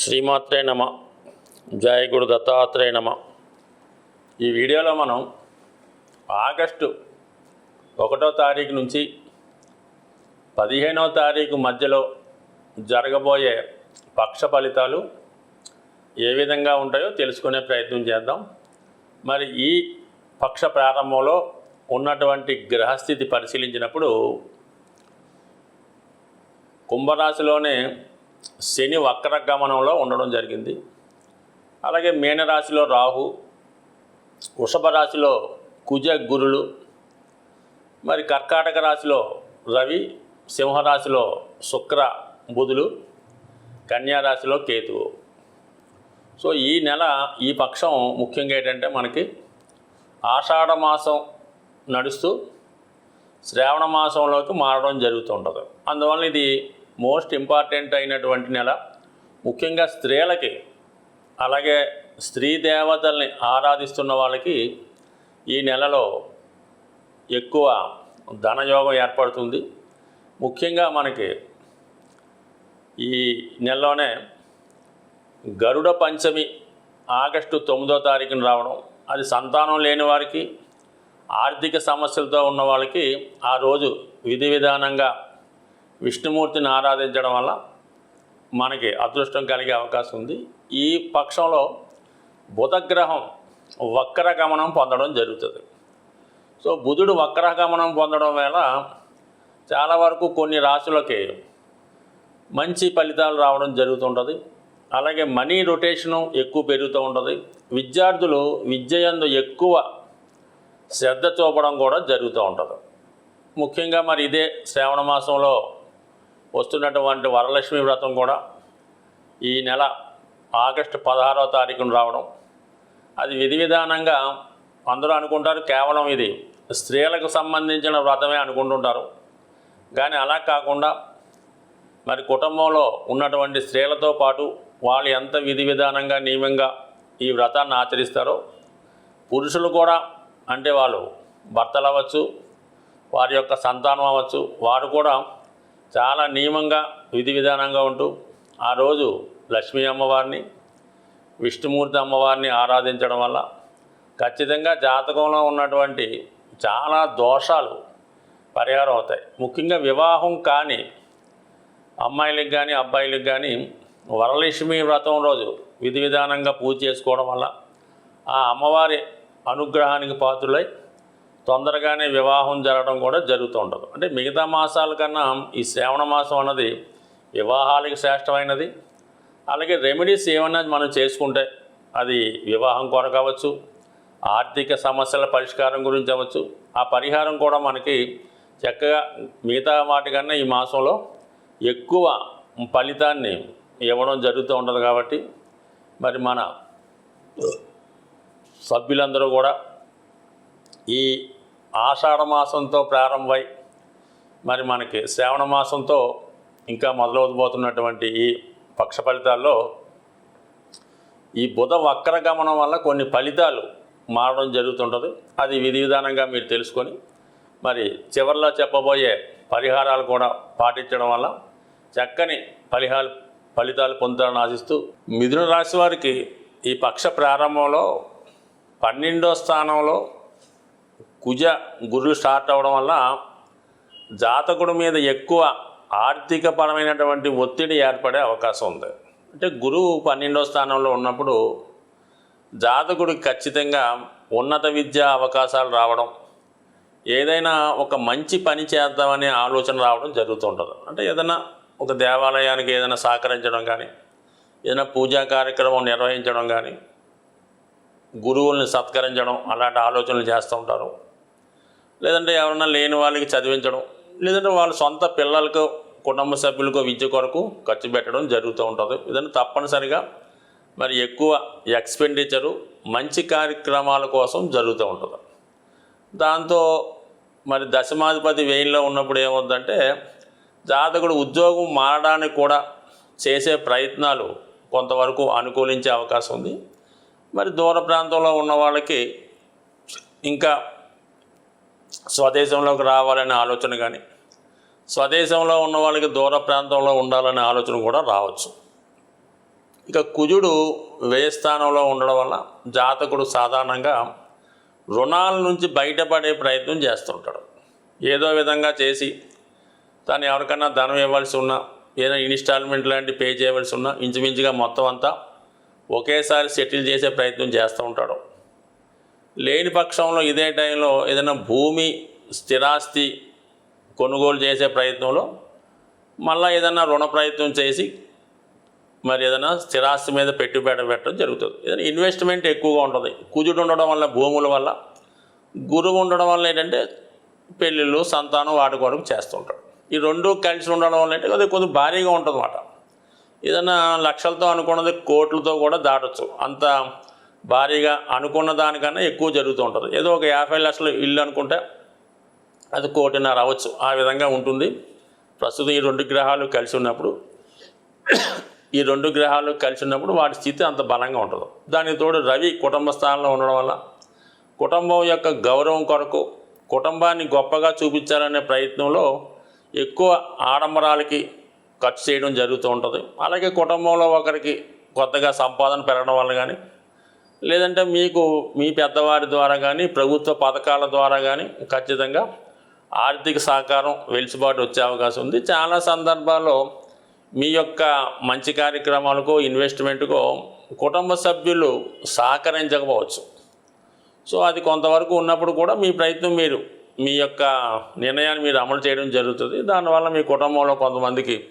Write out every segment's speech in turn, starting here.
శ్రీమాత్రే నమ. జయ గురు దత్తాత్రేయ నమ. ఈ వీడియోలో మనం ఆగస్టు ఒకటో తారీఖు నుంచి పదిహేనో తారీఖు మధ్యలో జరగబోయే పక్ష ఫలితాలు ఏ విధంగా ఉంటాయో తెలుసుకునే ప్రయత్నం చేద్దాం. మరి ఈ పక్ష ప్రారంభంలో ఉన్నటువంటి గ్రహస్థితి పరిశీలించినప్పుడు కుంభరాశిలోనే శని వక్ర గమనంలో ఉండడం జరిగింది. అలాగే మీనరాశిలో రాహు వృషభ రాశిలో కుజ గురులు మరి కర్కాటక రాశిలో రవి సింహరాశిలో శుక్ర బుధులు కన్యా రాశిలో కేతువు. సో ఈ నెల ఈ పక్షం ముఖ్యంగా ఏంటంటే మనకి ఆషాఢ మాసం నడుస్తూ శ్రావణ మాసంలోకి మారడం జరుగుతుంటుంది అందువల్ల ఇది మోస్ట్ ఇంపార్టెంట్ అయినటువంటి నెల ముఖ్యంగా స్త్రీలకి అలాగే స్త్రీ దేవతల్ని ఆరాధిస్తున్న వాళ్ళకి ఈ నెలలో ఎక్కువ ధనయోగం ఏర్పడుతుంది. ముఖ్యంగా మనకి ఈ నెలలోనే గరుడ పంచమి ఆగస్టు తొమ్మిదో తారీఖున రావడం అది సంతానం లేని వారికి ఆర్థిక సమస్యలతో ఉన్న వాళ్ళకి ఆ రోజు విధి విధానంగా విష్ణుమూర్తిని ఆరాధించడం వల్ల మనకి అదృష్టం కలిగే అవకాశం ఉంది. ఈ పక్షంలో బుధగ్రహం వక్రగమనం పొందడం జరుగుతుంది. సో బుధుడు వక్రగమనం పొందడం వల్ల చాలా వరకు కొన్ని రాశులకి మంచి ఫలితాలు రావడం జరుగుతుంటుంది. అలాగే మనీ రొటేషను ఎక్కువ పెరుగుతూ ఉంటుంది. విద్యార్థులు విద్యయందు ఎక్కువ శ్రద్ధ చూపడం కూడా జరుగుతూ ఉంటుంది. ముఖ్యంగా మరి ఇదే శ్రావణ మాసంలో వస్తున్నటువంటి వరలక్ష్మి వ్రతం కూడా ఈ నెల ఆగస్టు పదహారవ తారీఖున రావడం. అది విధి విధానంగా అందరూ అనుకుంటారు కేవలం ఇది స్త్రీలకు సంబంధించిన వ్రతమే అనుకుంటుంటారు. కానీ అలా కాకుండా మరి కుటుంబంలో ఉన్నటువంటి స్త్రీలతో పాటు వాళ్ళు ఎంత విధి విధానంగా నియమంగా ఈ వ్రతాన్ని ఆచరిస్తారో పురుషులు కూడా అంటే వాళ్ళు భర్తలు అవ్వచ్చు వారి యొక్క సంతానం అవ్వచ్చు వారు కూడా చాలా నియమంగా విధి విధానంగా ఉంటూ ఆ రోజు లక్ష్మీ అమ్మవారిని విష్ణుమూర్తి అమ్మవారిని ఆరాధించడం వల్ల ఖచ్చితంగా జాతకంలో ఉన్నటువంటి చాలా దోషాలు పరిహారం అవుతాయి. ముఖ్యంగా వివాహం కాని అమ్మాయిలకు కానీ అబ్బాయిలకు కానీ వరలక్ష్మి వ్రతం రోజు విధి విధానంగా పూజ చేసుకోవడం వల్ల ఆ అమ్మవారి అనుగ్రహానికి పాత్రులై తొందరగానే వివాహం జరగడం కూడా జరుగుతూ ఉంటుంది. అంటే మిగతా మాసాల కన్నా ఈ శ్రావణ మాసం అన్నది వివాహాలకి శ్రేష్టమైనది. అలాగే రెమెడీస్ ఏమన్నా మనం చేసుకుంటే అది వివాహం కొరకు అవ్వచ్చు ఆర్థిక సమస్యల పరిష్కారం గురించి అవ్వచ్చు. ఆ పరిహారం కూడా మనకి చక్కగా మిగతా వాటికన్నా ఈ మాసంలో ఎక్కువ ఫలితాన్ని ఇవ్వడం జరుగుతూ ఉంటుంది కాబట్టి మరి మన సభ్యులందరూ కూడా ఈ ఆషాఢ మాసంతో ప్రారంభమై మరి మనకి శ్రావణ మాసంతో ఇంకా మొదలవబోతున్నటువంటి ఈ పక్ష ఫలితాల్లో ఈ బుధ వక్రగమనం వల్ల కొన్ని ఫలితాలు మారడం జరుగుతుంటుంది. అది విధి విధానంగా మీరు తెలుసుకొని మరి చివరిలో చెప్పబోయే పరిహారాలు కూడా పాటించడం వల్ల చక్కని ఫలిహాలు ఫలితాలు పొందాలని ఆశిస్తూ మిథున రాశి వారికి ఈ పక్ష ప్రారంభంలో పన్నెండో స్థానంలో కుజ గురులు స్టార్ట్ అవ్వడం వల్ల జాతకుడి మీద ఎక్కువ ఆర్థికపరమైనటువంటి ఒత్తిడి ఏర్పడే అవకాశం ఉంది. అంటే గురువు పన్నెండో స్థానంలో ఉన్నప్పుడు జాతకుడికి ఖచ్చితంగా ఉన్నత విద్యా అవకాశాలు రావడం ఏదైనా ఒక మంచి పని చేద్దామనే ఆలోచన రావడం జరుగుతుంటుంది. అంటే ఏదైనా ఒక దేవాలయానికి ఏదైనా సహకరించడం కానీ ఏదైనా పూజా కార్యక్రమం నిర్వహించడం కానీ గురువుల్ని సత్కరించడం అలాంటి ఆలోచనలు చేస్తూ ఉంటారు. లేదంటే ఎవరన్నా లేని వాళ్ళకి చదివించడం లేదంటే వాళ్ళ సొంత పిల్లలకు కుటుంబ సభ్యులకు విద్య కొరకు ఖర్చు పెట్టడం జరుగుతూ ఉంటుంది. ఇదంతా తప్పనిసరిగా మరి ఎక్కువ ఎక్స్పెండిచరు మంచి కార్యక్రమాల కోసం జరుగుతూ ఉంటుంది. దాంతో మరి దశమాధిపతి వేయిలో ఉన్నప్పుడు ఏమవుతుందంటే జాతకుడు ఉద్యోగం మారడానికి కూడా చేసే ప్రయత్నాలు కొంతవరకు అనుకూలించే అవకాశం ఉంది. మరి దూర ప్రాంతంలో ఉన్న వాళ్ళకి ఇంకా స్వదేశంలోకి రావాలనే ఆలోచన కానీ స్వదేశంలో ఉన్న వాళ్ళకి దూర ప్రాంతంలో ఉండాలనే ఆలోచన కూడా రావచ్చు. ఇక కుజుడు వ్యయస్థానంలో ఉండడం వల్ల జాతకుడు సాధారణంగా రుణాల నుంచి బయటపడే ప్రయత్నం చేస్తుంటాడు. ఏదో విధంగా చేసి తను ఎవరికన్నా ధనం ఇవ్వాల్సి ఉన్నా ఏదైనా ఇన్స్టాల్మెంట్ లాంటి పే చేయవలసి ఉన్నా ఇంచుమించుగా మొత్తం అంతా ఒకేసారి సెటిల్ చేసే ప్రయత్నం చేస్తూ ఉంటాడు. లేని పక్షంలో ఇదే టైంలో ఏదైనా భూమి స్థిరాస్తి కొనుగోలు చేసే ప్రయత్నంలో మళ్ళీ ఏదైనా రుణ ప్రయత్నం చేసి మరి ఏదైనా స్థిరాస్తి మీద పెట్టుబడి పెట్టడం జరుగుతుంది. ఏదైనా ఇన్వెస్ట్మెంట్ ఎక్కువగా ఉంటుంది. కుజుడు ఉండడం వల్ల భూముల వల్ల గురువు ఉండడం వల్ల ఏంటంటే పెళ్ళిళ్ళు సంతానం వాటి కొరకు చేస్తుంటాడు. ఈ రెండు కలిసి ఉండడం వల్ల అంటే అది కొంచెం భారీగా ఉంటుంది అన్నమాట ఏదైనా లక్షలతో అనుకున్నది కోట్లతో కూడా దాటొచ్చు. అంత భారీగా అనుకున్న దానికన్నా ఎక్కువ జరుగుతూ ఉంటుంది. ఏదో ఒక యాభై లక్షల ఇల్లు అనుకుంటే అది కోటిన్నర అవ్వచ్చు. ఆ విధంగా ఉంటుంది. ప్రస్తుతం ఈ రెండు గ్రహాలు కలిసి ఉన్నప్పుడు ఈ రెండు గ్రహాలు కలిసి ఉన్నప్పుడు వాటి స్థితి అంత బలంగా ఉంటుంది. దానికి తోడు రవి కుటుంబ స్థానంలో ఉండడం వల్ల కుటుంబం యొక్క గౌరవం కొరకు కుటుంబాన్ని గొప్పగా చూపించాలనే ప్రయత్నంలో ఎక్కువ ఆడంబరాలకి ఖర్చు చేయడం జరుగుతూ ఉంటుంది. అలాగే కుటుంబంలో ఒకరికి కొత్తగా సంపాదన పెరగడం వల్ల కానీ లేదంటే మీకు మీ పెద్దవారి ద్వారా కానీ ప్రభుత్వ పథకాల ద్వారా కానీ ఖచ్చితంగా ఆర్థిక సహకారం వెలుసుబాటు వచ్చే అవకాశం ఉంది. చాలా సందర్భాల్లో మీ యొక్క మంచి కార్యక్రమాలకు ఇన్వెస్ట్మెంట్కో కుటుంబ సభ్యులు సహకరించకపోవచ్చు. సో అది కొంతవరకు ఉన్నప్పుడు కూడా మీ ప్రయత్నం మీరు మీ యొక్క నిర్ణయాన్ని మీరు అమలు చేయడం జరుగుతుంది. దానివల్ల మీ కుటుంబంలో కొంతమందికి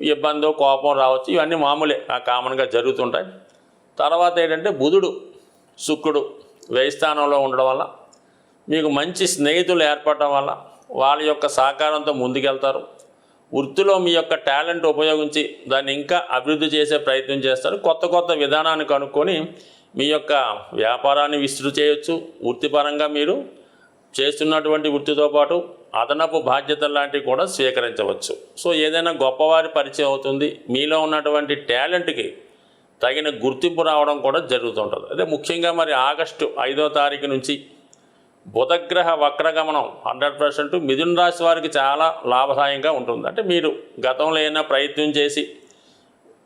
ఇబ్బందో కోపం రావచ్చు. ఇవన్నీ మామూలే ఆ కామన్గా జరుగుతుంటాయి. తర్వాత ఏంటంటే బుధుడు శుక్రుడు వ్యయస్థానంలో ఉండడం వల్ల మీకు మంచి స్నేహితులు ఏర్పడటం వల్ల వాళ్ళ యొక్క సహకారంతో ముందుకెళ్తారు. వృత్తిలో మీ యొక్క టాలెంట్ ఉపయోగించి దాన్ని ఇంకా అభివృద్ధి చేసే ప్రయత్నం చేస్తారు. కొత్త కొత్త విధానాన్ని కనుక్కొని మీ యొక్క వ్యాపారాన్ని విస్తృతి చేయొచ్చు. వృత్తిపరంగా మీరు చేస్తున్నటువంటి వృత్తితో పాటు అదనపు బాధ్యతలు లాంటివి కూడా స్వీకరించవచ్చు. సో ఏదైనా గొప్పవారి పరిచయం అవుతుంది. మీలో ఉన్నటువంటి టాలెంట్కి తగిన గుర్తింపు రావడం కూడా జరుగుతుంటుంది. అదే ముఖ్యంగా మరి ఆగస్టు ఐదో తారీఖు నుంచి బుధగ్రహ వక్రగమనం హండ్రెడ్ పర్సెంట్ మిథున రాశి వారికి చాలా లాభదాయంగా ఉంటుంది. అంటే మీరు గతంలో ఏమైనా ప్రయత్నం చేసి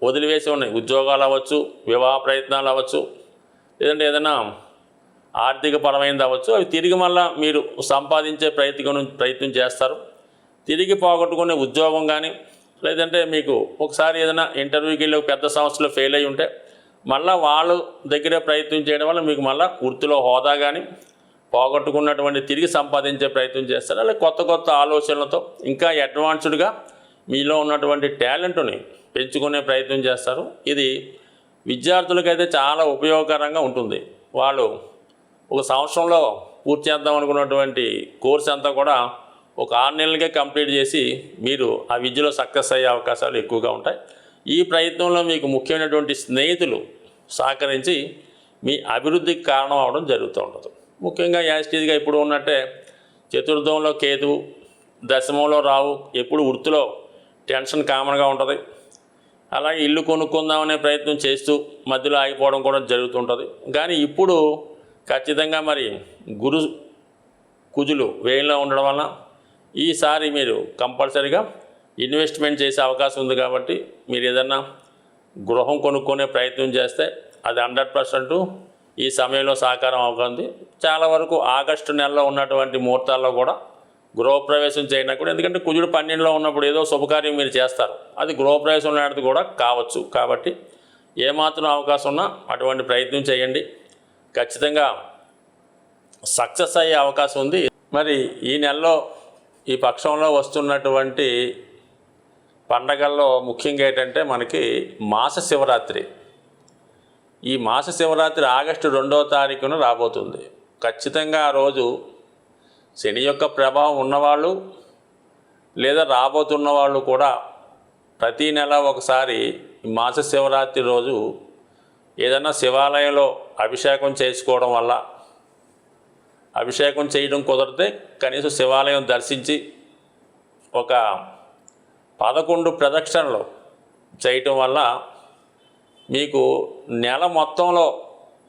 వదిలివేసి ఉన్నాయి. ఉద్యోగాలు అవ్వచ్చు వివాహ ప్రయత్నాలు అవ్వచ్చు లేదంటే ఏదైనా ఆర్థిక పరమైనది అవ్వచ్చు. అవి తిరిగి మళ్ళా మీరు సంపాదించే ప్రయత్నం ప్రయత్నం చేస్తారు. తిరిగి పోగొట్టుకునే ఉద్యోగం కానీ లేదంటే మీకు ఒకసారి ఏదైనా ఇంటర్వ్యూకి వెళ్ళి ఒక పెద్ద సంస్థలో ఫెయిల్ అయి ఉంటే మళ్ళీ వాళ్ళు దగ్గరే ప్రయత్నం చేయడం వల్ల మీకు మళ్ళీ వృత్తిలో హోదా కానీ పోగొట్టుకున్నటువంటి తిరిగి సంపాదించే ప్రయత్నం చేస్తారు? అలాగే కొత్త కొత్త ఆలోచనలతో ఇంకా అడ్వాన్స్డ్గా మీలో ఉన్నటువంటి టాలెంట్ని పెంచుకునే ప్రయత్నం చేస్తారు? ఇది విద్యార్థులకైతే చాలా ఉపయోగకరంగా ఉంటుంది. వాళ్ళు ఒక సంవత్సరంలో పూర్తి చేద్దాం అనుకున్నటువంటి కోర్స్ అంతా కూడా ఒక ఆరు నెలలకే కంప్లీట్ చేసి మీరు ఆ విద్యలో సక్సెస్ అయ్యే అవకాశాలు ఎక్కువగా ఉంటాయి. ఈ ప్రయత్నంలో మీకు ముఖ్యమైనటువంటి స్నేహితులు సహకరించి మీ అభివృద్ధికి కారణం అవడం జరుగుతూ ఉంటుంది ముఖ్యంగా యాజిటీజ్గా ఇప్పుడు ఉన్నట్టే చతుర్థంలో కేతువు దశమంలో రావు ఎప్పుడు వృత్తిలో టెన్షన్ కామన్గా ఉంటుంది. అలాగే ఇల్లు కొనుక్కుందామనే ప్రయత్నం చేస్తూ మధ్యలో ఆగిపోవడం కూడా జరుగుతుంటుంది. కానీ ఇప్పుడు ఖచ్చితంగా మరి గురు కుజులు వేయంలో ఉండడం వలన ఈసారి మీరు కంపల్సరీగా ఇన్వెస్ట్మెంట్ చేసే అవకాశం ఉంది కాబట్టి మీరు ఏదన్నా గృహం కొనుక్కునే ప్రయత్నం చేస్తే అది హండ్రెడ్ పర్సెంట్ ఈ సమయంలో సహకారం అవుతుంది. చాలా వరకు ఆగస్టు నెలలో ఉన్నటువంటి ముహూర్తాల్లో కూడా గృహప్రవేశం చేయనప్పుడు ఎందుకంటే కుజుడు పన్నెండులో ఉన్నప్పుడు ఏదో శుభకార్యం మీరు చేస్తారు. అది గృహప్రవేశం లాంటిది కూడా కావచ్చు. కాబట్టి ఏమాత్రం అవకాశం ఉన్నా అటువంటి ప్రయత్నం చేయండి. ఖచ్చితంగా సక్సెస్ అయ్యే అవకాశం ఉంది. మరి ఈ నెలలో ఈ పక్షంలో వస్తున్నటువంటి పండగల్లో ముఖ్యంగా ఏంటంటే మనకి మాస శివరాత్రి. ఈ మాస శివరాత్రి ఆగస్టు రెండవ తారీఖున రాబోతుంది. ఖచ్చితంగా ఆ రోజు శని యొక్క ప్రభావం ఉన్నవాళ్ళు లేదా రాబోతున్న వాళ్ళు కూడా ప్రతి నెల ఒకసారి ఈ మాస శివరాత్రి రోజు ఏదైనా శివాలయంలో అభిషేకం చేసుకోవడం వల్ల అభిషేకం చేయడం కుదిరితే కనీసం శివాలయం దర్శించి ఒక పదకొండు ప్రదక్షిణలు చేయటం వల్ల మీకు నెల మొత్తంలో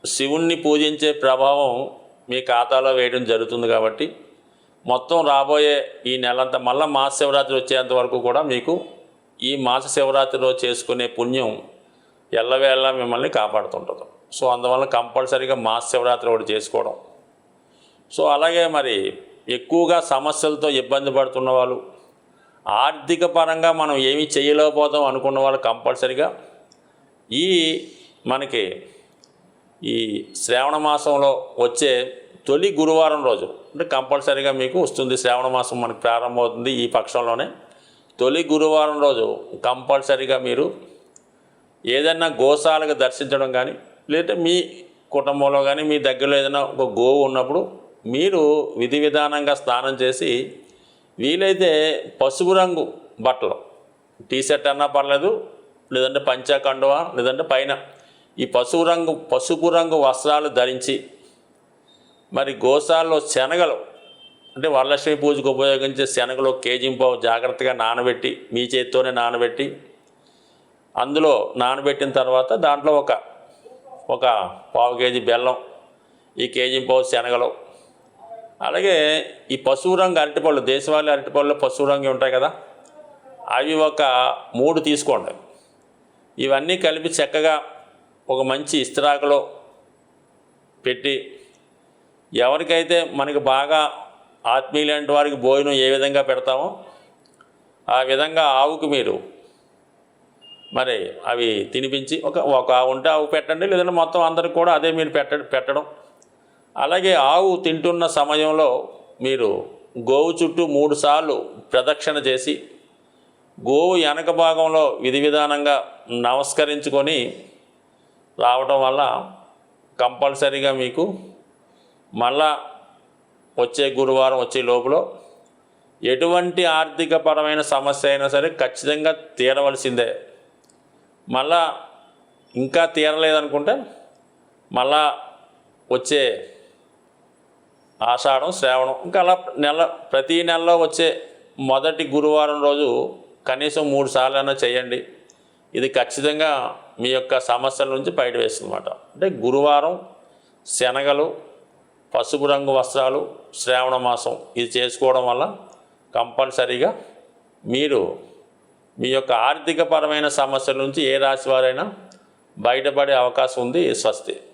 శివుణ్ణి పూజించే ప్రభావం మీ ఖాతాలో వేయడం జరుగుతుంది కాబట్టి మొత్తం రాబోయే ఈ నెలంతా మళ్ళీ మాస శివరాత్రి వచ్చేంత వరకు కూడా మీకు ఈ మాస శివరాత్రిలో చేసుకునే పుణ్యం ఎల్లవేళ మిమ్మల్ని కాపాడుతుంటుంది. సో అందువల్ల కంపల్సరీగా మాస శివరాత్రి ఒకటి చేసుకోవడం. సో అలాగే మరి ఎక్కువగా సమస్యలతో ఇబ్బంది పడుతున్న వాళ్ళు ఆర్థిక పరంగా మనం ఏమీ చేయలేకపోతాం అనుకున్న వాళ్ళు కంపల్సరిగా ఈ మనకి ఈ శ్రావణ మాసంలో వచ్చే తొలి గురువారం రోజు అంటే కంపల్సరీగా మీకు వస్తుంది శ్రావణ మాసం మనకి ప్రారంభమవుతుంది ఈ పక్షంలోనే. తొలి గురువారం రోజు కంపల్సరీగా మీరు ఏదైనా గోశాలకు దర్శించడం కానీ లేదంటే మీ కుటుంబంలో కానీ మీ దగ్గరలో ఏదైనా ఒక గోవు ఉన్నప్పుడు మీరు విధి విధానంగా స్నానం చేసి వీలైతే పసుపు రంగు బట్టలు టీ షర్ట్ అన్నా పర్లేదు లేదంటే పంచాకండువ లేదంటే పైన ఈ పసుపు రంగు పసుపు రంగు వస్త్రాలు ధరించి మరి గోశాలలో శనగలు అంటే వరలక్ష్మి పూజకు ఉపయోగించే శనగలు ఒక పావు జాగ్రత్తగా నానబెట్టి మీ చేతితోనే నానబెట్టి అందులో నానబెట్టిన తర్వాత దాంట్లో ఒక ఒక పావు కేజీ బెల్లం ఈ కేజీ పావు శనగలు అలాగే ఈ పశువు రంగు అరటిపళ్ళు దేశవాళీ అరటిపళ్ళు పశువు రంగు ఉంటాయి కదా? అవి ఒక మూడు తీసుకోండి. ఇవన్నీ కలిపి చక్కగా ఒక మంచి ఇస్త్రాకులో పెట్టి ఎవరికైతే మనకి బాగా ఆత్మీయులంటి వారికి భోజనం ఏ విధంగా పెడతామో ఆ విధంగా ఆవుకు మీరు మరి అవి తినిపించి ఒక ఒక ఆవు ఉంటే ఆవు పెట్టండి లేదంటే మొత్తం అందరికి కూడా అదే మీరు పెట్ట పెట్టడం అలాగే ఆవు తింటున్న సమయంలో మీరు గోవు చుట్టూ మూడు సార్లు ప్రదక్షిణ చేసి గోవు వెనక భాగంలో విధి విధానంగా నమస్కరించుకొని రావటం వల్ల కంపల్సరీగా మీకు మళ్ళా వచ్చే గురువారం వచ్చే లోపల ఎటువంటి ఆర్థికపరమైన సమస్య అయినా సరే ఖచ్చితంగా తీరవలసిందే. మళ్ళా ఇంకా తీరలేదనుకుంటే మళ్ళా వచ్చే ఆషాఢం శ్రావణం ఇంకా అలా నెల ప్రతి నెలలో వచ్చే మొదటి గురువారం రోజు కనీసం మూడు సార్లైనా చేయండి. ఇది ఖచ్చితంగా మీ యొక్క సమస్యల నుంచి బయట వేస్తుందన్నమాట. అంటే గురువారం శనగలు పసుపు రంగు వస్త్రాలు శ్రావణ మాసం ఇది చేసుకోవడం వల్ల కంపల్సరీగా మీరు మీ యొక్క ఆర్థికపరమైన సమస్యల నుంచి ఏ రాశి వారైనా బయటపడే అవకాశం ఉంది స్వస్తి.